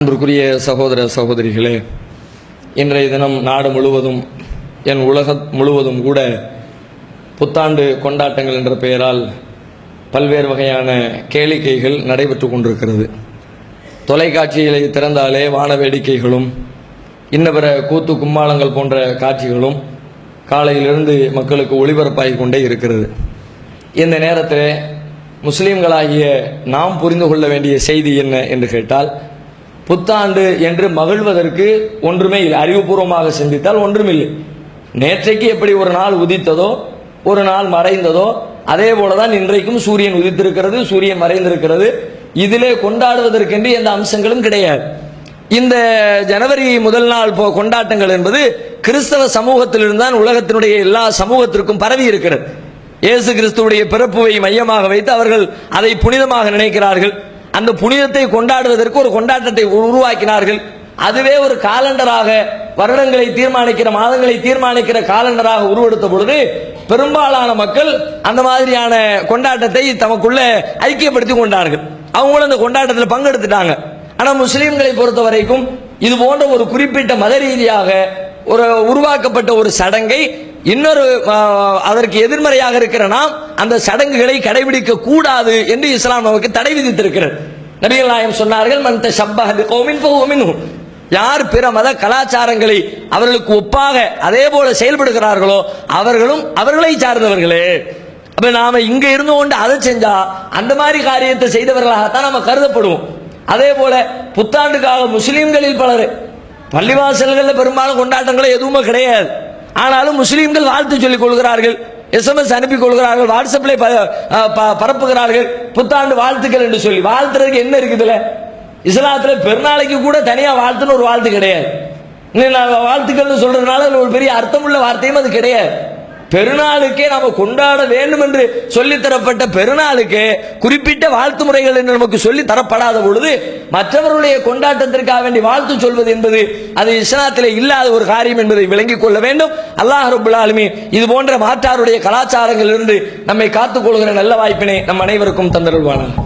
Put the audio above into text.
அன்புக்குரிய சகோதர சகோதரிகளே இன்றைய தினம் நாடு முழுவதும் என் உலகம் முழுவதும் கூட புத்தாண்டு கொண்டாட்டங்கள் என்ற பெயரால் பல்வேறு வகையான கேளிக்கைகள் நடைபெற்று கொண்டிருக்கிறது. தொலைக்காட்சிகளை திறந்தாலே வான வேடிக்கைகளும் இன்னபிற கூத்து கும்மாளங்கள் போன்ற காட்சிகளும் காலையிலிருந்து மக்களுக்கு ஒளிபரப்பாகி கொண்டே இருக்கிறது. இந்த நேரத்தில் முஸ்லீம்களாகிய நாம் புரிந்து கொள்ள வேண்டிய செய்தி என்ன என்று கேட்டால் புத்தாண்டு என்று மகிழ்வதற்கு ஒன்றுமே இல்லை. அறிவுபூர்வமாக சிந்தித்தால் ஒன்றுமில்லை நேற்றைக்கு எப்படி ஒரு நாள் உதித்ததோ ஒரு நாள் மறைந்ததோ அதே போலதான் இன்றைக்கும் சூரியன் உதித்திருக்கிறது சூரியன் மறைந்திருக்கிறது. இதிலே கொண்டாடுவதற்கென்று எந்த அம்சங்களும் கிடையாது. இந்த ஜனவரி முதல் நாள் போ- கொண்டாட்டங்கள் என்பது கிறிஸ்தவ சமூகத்திலிருந்து தான் உலகத்தினுடைய எல்லா சமூகத்திற்கும் பரவி இருக்கிறது. இயேசு கிறிஸ்துவுடைய பிறப்புவை மையமாக வைத்து அவர்கள் அதை புனிதமாக நினைக்கிறார்கள். அந்த புனிதத்தை கொண்டாடுவதற்கு ஒரு கொண்டாட்டத்தை உருவாக்கினார்கள். அதுவே ஒரு காலண்டராக வருடங்களை தீர்மானிக்கிற மாதங்களை தீர்மானிக்கிற காலண்டராக உருவெடுத்த பொழுது பெரும்பாலான மக்கள் அந்த மாதிரியான கொண்டாட்டத்தை தமக்குள்ள ஐக்கியப்படுத்தி கொண்டார்கள். அவங்களும் அந்த கொண்டாட்டத்தில் பங்கெடுத்துட்டாங்க. ஆனால் முஸ்லீம்களை பொறுத்த வரைக்கும் இது போன்ற ஒரு குறிப்பிட்ட மத ரீதியாக ஒரு உருவாக்கப்பட்ட ஒரு சடங்கை இன்னொரு அதற்கு எதிர்மறையாக இருக்கிற நாம் அந்த சடங்குகளை கடைபிடிக்க கூடாது என்று இஸ்லாம் நமக்கு தடை விதித்திருக்கிறது. நபிகள் நாயம் சொன்னார்கள் மந்த ஷப்பஹ் கோமின் மின்ஹும் யார் பிற மத கலாச்சாரங்களை அவர்களுக்கு ஒப்பாக அதே போல செயல்படுகிறார்களோ அவர்களும் அவர்களை சார்ந்தவர்களே. அப்ப நாம இங்க இருந்து கொண்டு அதை செஞ்சா அந்த மாதிரி காரியத்தை செய்தவர்களாகத்தான் நம்ம கருதப்படுவோம். அதே போல புத்தாண்டுக்காக முஸ்லீம்களில் பலர் பள்ளிவாசல்களில் பெரும்பாலும் கொண்டாட்டங்கள் எதுவுமே கிடையாது. ஆனாலும் முஸ்லீம்கள் வாழ்த்து சொல்லிக் கொள்கிறார்கள் எஸ்எம்எஸ் அனுப்பி கொள்கிறார்கள் வாட்ஸ்அப்ல ப- ப- பரப்புகிறார்கள். புத்தாண்டு வாழ்த்துக்கள் என்று சொல்லி. வாழ்த்துறதுக்கு என்ன இருக்குதுல இஸ்லாத்துல பெருநாளைக்கு கூட தனியா வாழ்த்துன்னு ஒரு வாழ்த்து கிடையாது. நான் வாழ்த்துக்கள்னு சொல்றதுனால ஒரு பெரிய அர்த்தமுள்ள வார்த்தையும் அது கிடையாது. பெருநாளுக்கே நாம கொண்டாட வேண்டும் என்று சொல்லித்தரப்பட்ட பெருநாளுக்கு குறிப்பிட்ட வாழ்த்து முறைகள் என்று நமக்கு சொல்லி தரப்படாத பொழுது மற்றவர்களுடைய கொண்டாட்டத்திற்காக வேண்டி வாழ்த்து சொல்வது என்பது அது இஸ்லாத்திலே இல்லாத ஒரு காரியம் என்பதை விளங்கிக் கொள்ள வேண்டும். அல்லாஹ் ரபுல்லாலுமே இது போன்ற மாற்றாருடைய கலாச்சாரங்களிலிருந்து நம்மை காத்துக் கொள்கிற நல்ல வாய்ப்பினை நம் அனைவருக்கும் தந்தருள்வானார்